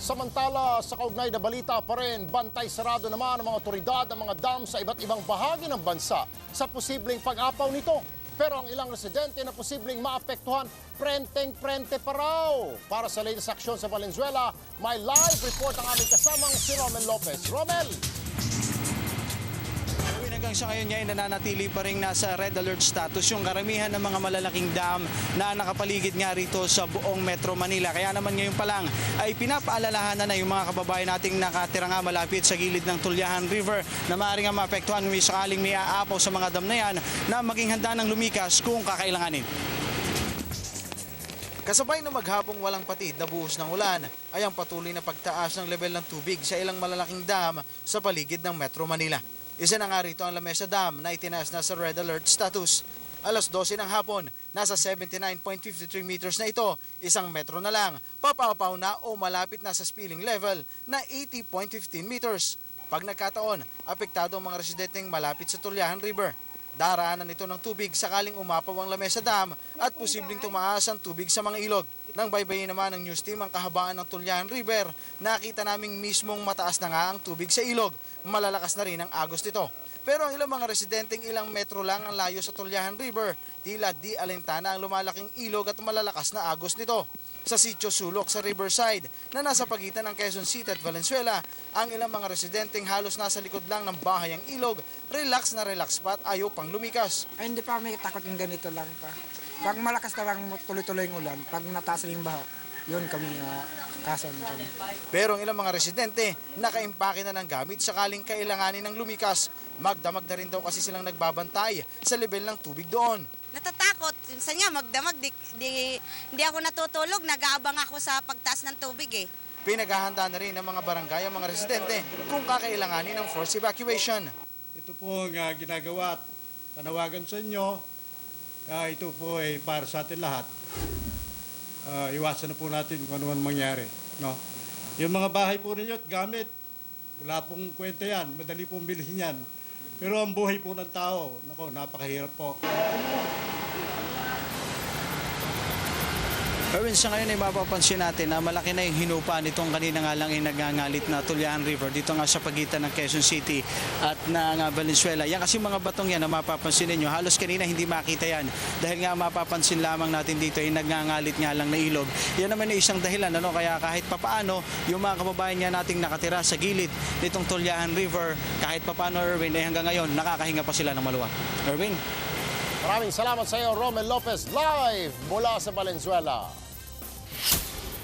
Samantala, sa kaugnay na balita pa rin, bantay sarado naman ng mga otoridad ang mga dam sa iba't ibang bahagi ng bansa sa posibleng pag-apaw nito. Pero ang ilang residente na posibleng maapektuhan, prenteng-prente pa raw. Para sa latest aksyon sa Valenzuela, may live report ang aming kasamang si Romel Lopez. Romel! Hanggang sa ngayon ngayon nananatili pa rin nasa red alert status yung karamihan ng mga malalaking dam na nakapaligid nga rito sa buong Metro Manila. Kaya naman ngayon pa lang ay pinapaalalahanan na yung mga kababayan nating nakatira nga malapit sa gilid ng Tulyahan River na maaaring nga maapektuhan may sakaling may aapaw sa mga dam na yan na maging handa ng lumikas kung kakailanganin. Kasabay na maghapong walang patid na buhos ng ulan ay ang patuloy na pagtaas ng level ng tubig sa ilang malalaking dam sa paligid ng Metro Manila. Isa na nga rito ang Lamesa Dam na itinaas na sa red alert status. Alas 12 ng hapon, nasa 79.53 meters na ito, isang metro na lang, papapaw na o malapit na sa spilling level na 80.15 meters. Pag nagkataon, apektado ang mga residenteng malapit sa Tulyahan River. Daraanan nito ng tubig sakaling umapaw ang Lamesa Dam at posibleng tumaas ang tubig sa mga ilog. Nang baybayin naman ng news team ang kahabaan ng Tulyahan River, nakita naming mismong mataas na nga ang tubig sa ilog. Malalakas na rin ang agos nito. Pero ang ilang mga residenteng ilang metro lang ang layo sa Tulyahan River, tila di alintana ang lumalaking ilog at malalakas na agos nito. Sa sitio Sulok sa Riverside na nasa pagitan ng Quezon City at Valenzuela, ang ilang mga residenteng halos nasa likod lang ng bahay ang ilog, relax na relax pa at ayaw pang lumikas. Ay, hindi pa kami takot yung ganito lang pa. Pag malakas na lang tuloy-tuloy yung ulan, pag nataas na yung baho, yun kami uh, kasan kami. Pero ang ilang mga residente, nakaimpake na ng gamit sakaling kailanganin ng lumikas. Magdamag na rin daw kasi silang nagbabantay sa level ng tubig doon. Natatakot. Minsan nga magdamag, di, di, hindi ako natutulog. Nag-aabang ako sa pagtaas ng tubig eh. Pinaghahanda na rin ng mga barangay ang mga residente kung kakailanganin ng forced evacuation. Ito po ang ah, ginagawa at panawagan sa inyo. Ah, ito po ay para sa atin lahat. Ah, iwasan na po natin kung ano man mangyari. No? Yung mga bahay po ninyo at gamit, wala pong kwenta yan. Madali pong bilhin yan. Pero ang buhay po ng tao, nako, napakahirap po. Erwin, sa ngayon ay mapapansin natin na malaki na yung hinupa nitong kanina nga lang ay nagngangalit na Tulyahan River dito nga sa pagitan ng Quezon City at nga Valenzuela. Yan kasi mga batong yan na mapapansin ninyo, halos kanina hindi makita yan dahil nga mapapansin lamang natin dito ay nagngangalit nga lang na ilog. Yan naman ay isang dahilan ano kaya kahit papaano yung mga kababayan nga nating nakatira sa gilid nitong Tulyahan River kahit papaano Erwin ay hanggang ngayon nakakahinga pa sila ng maluwag. Erwin? Maraming salamat sa iyo, Romel Lopez, live mula sa Valenzuela.